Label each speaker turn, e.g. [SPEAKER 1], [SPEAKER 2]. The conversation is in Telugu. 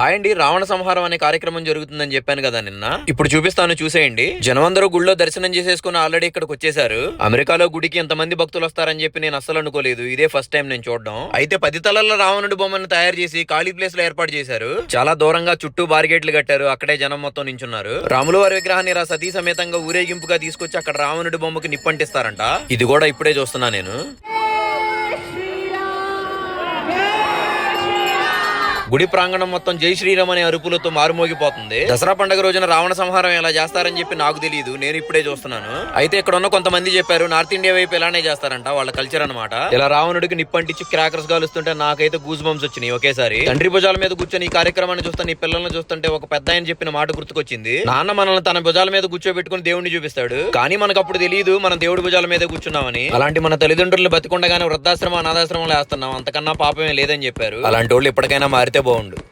[SPEAKER 1] హాయ్ అండి రావణ సంహారం అనే కార్యక్రమం జరుగుతుందని చెప్పాను కదా నిన్న. ఇప్పుడు చూపిస్తాను చూసేయండి. జనమందరూ గుళ్ళో దర్శనం చేసేసుకుని ఆల్రెడీ ఇక్కడికి వచ్చేసారు అమెరికాలో గుడికి ఎంతమంది భక్తులు వస్తారని చెప్పి నేను అస్సలు అనుకోలేదు. ఇదే ఫస్ట్ టైం నేను చూడడం. అయితే పది తలల రావణుడి బొమ్మను తయారు చేసి ఖాళీ ప్లేస్లో ఏర్పాటు చేశారు. చాలా దూరంగా చుట్టూ బార్గేట్లు కట్టారు. అక్కడే జనం మొత్తం నించున్నారు. రాముల వారి విగ్రహాన్ని రా సతీ సమేతంగా ఊరేగింపుగా తీసుకొచ్చి అక్కడ రావణుడి బొమ్మకి నిప్పంటిస్తారంట. ఇది కూడా ఇప్పుడే చూస్తున్నా నేను. గుడి ప్రాంగణం మొత్తం జై శ్రీరామ్ అనే అరుపులతో మారుమోగిపోతుంది. దసరా పండుగ రోజున రావణ సంహారం ఎలా చేస్తారని చెప్పి నాకు తెలియదు నేను ఇప్పుడే చూస్తున్నాను. అయితే ఇక్కడ ఉన్న కొంతమంది చెప్పారు నార్త్ ఇండియా వైపు ఇలానే చేస్తారంట వాళ్ళ కల్చర్ అన్నమాట. ఇలా రావణుడికి నిప్పంటించి క్రాకర్స్ కాలుస్తుంటే నాకైతే గూజ్ బంప్స్ వచ్చినాయి ఒకేసారి. తండ్రి భుజాల మీద కూర్చొని ఈ కార్యక్రమాన్ని చూస్తాను ఈ పిల్లల్ని చూస్తుంటే ఒక పెద్ద ఆయన చెప్పిన మాట గుర్తుకొచ్చింది. నాన్న మనల్ని తన భుజాల మీద కూర్చోబెట్టుకుని దేవుడిని చూపిస్తాడు. కానీ మనకు అప్పుడు తెలియదు మనం దేవుడి భుజాల మీద కూర్చున్నామని. అలాంటి మన తల్లిదండ్రులు బతికుండగానే వృద్ధాశ్రమ అనాథాశ్రమంలో వేస్తున్నాం అంతకన్నా పాపమే లేదని చెప్పారు. అలాంటి వాళ్ళు ఇప్పటికైనా మారితే బాగుండు.